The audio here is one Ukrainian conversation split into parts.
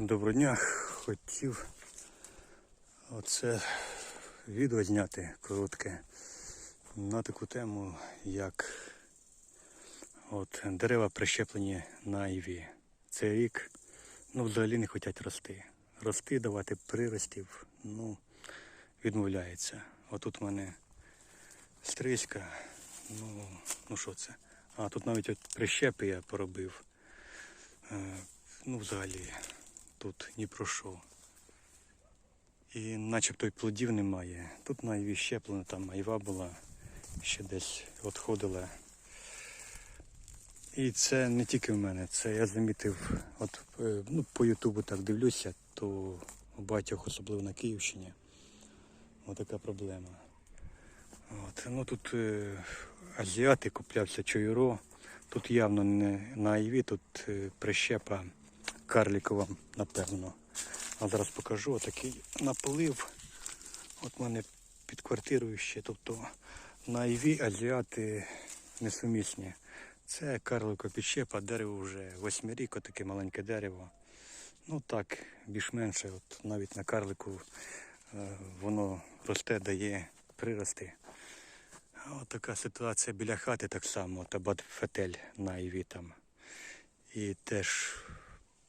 Доброго дня. Хотів оце відео зняти коротке на таку тему, як от дерева прищеплені на іві. Цей рік ну, взагалі не хочуть рости. Рости, давати приростів, ну, відмовляється. Отут у мене стрижка, ну, ну що це? А тут навіть от прищепи я поробив. Е, ну, взагалі, тут ні про що. І начебто й плодів немає. Тут на іві щеплено, там айва була, ще десь відходила. І це не тільки в мене, це я замітив, от е, ну, по Ютубу так дивлюся, то у багатьох, особливо на Київщині, отака проблема. От, ну тут е, азіати куплявся чойро. Тут явно не на айві, тут е, прищепа карлікова, напевно. А зараз покажу отакий наплив. От в мене під квартирою ще. Тобто на айві азіати несумісні. Це карликова підщепа, дерево вже восьмирік, таке маленьке дерево. Ну так, більш-менше, от навіть на карлику е, воно росте, дає прирости. А От така ситуація біля хати так само, табат фетель на іві там. І теж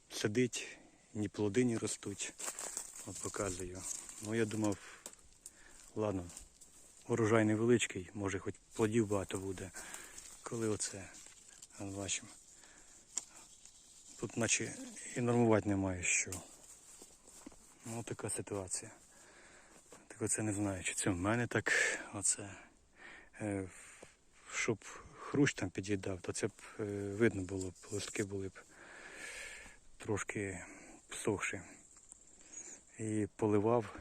сидить, ні плоди не ростуть. От показую. Ну я думав, ладно, урожай невеличкий, може хоч плодів багато буде. Коли оце бачимо. Тут наче і нормувати немає що. Ну така ситуація. Так оце не знаю, чи це в мене так оце. Е, щоб хрущ там під'їдав, то це б е, видно було б, листки були б трошки сохші. І поливав,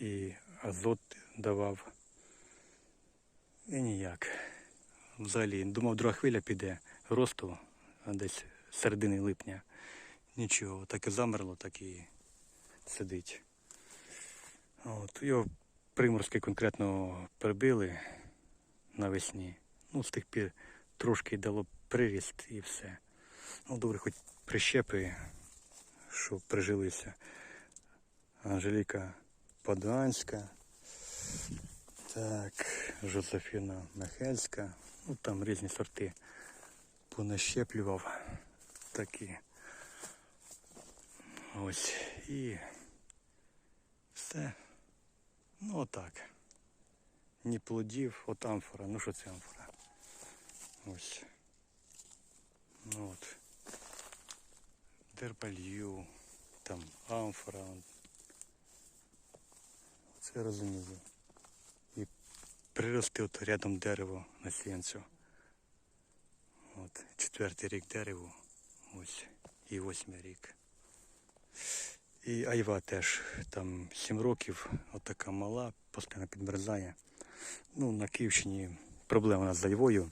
і азот давав. І ніяк. Взагалі, думав, друга хвиля піде росту десь середини липня. Нічого, так і замерло, так і сидить. От, його приморськи конкретно прибили навесні. Ну, з тих пір трошки дало приріст і все. Ну, добре, хоч прищепи, щоб прижилися. Анжеліка Падуанська. Так, Жозефіна Михельська. Ну, там різні сорти понащеплював. Такі. Ось. І все. Ну, отак ні плодів, от амфора. Ну що це амфора? Ось. Ну от. Дербалью, там амфора. Це розумію. І прирости от рядом дерево на сінцю. От, четвертий рік дереву. Ось. І восьмий рік. І айва теж там 7 років, от така мала, постійно підмерзає. Ну, на Київщині проблема з айвою.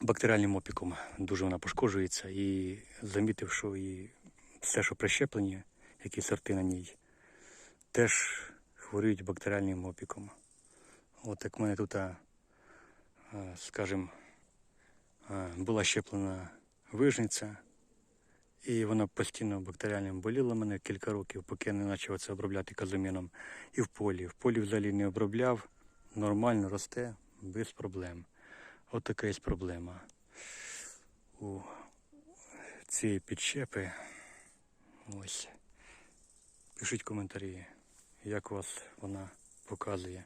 Бактеріальним опіком дуже вона пошкоджується і замітив, що і все, що прищеплені, які сорти на ній, теж хворіють бактеріальним опіком. От як в мене тут, скажімо, була щеплена вижниця, і вона постійно бактеріальним боліла мене кілька років, поки я не почав це обробляти казоміном. І в полі. В полі взагалі не обробляв, нормально росте, без проблем. От така є проблема. У цієї підщепи. Ось. Пишіть коментарі, як вас вона показує.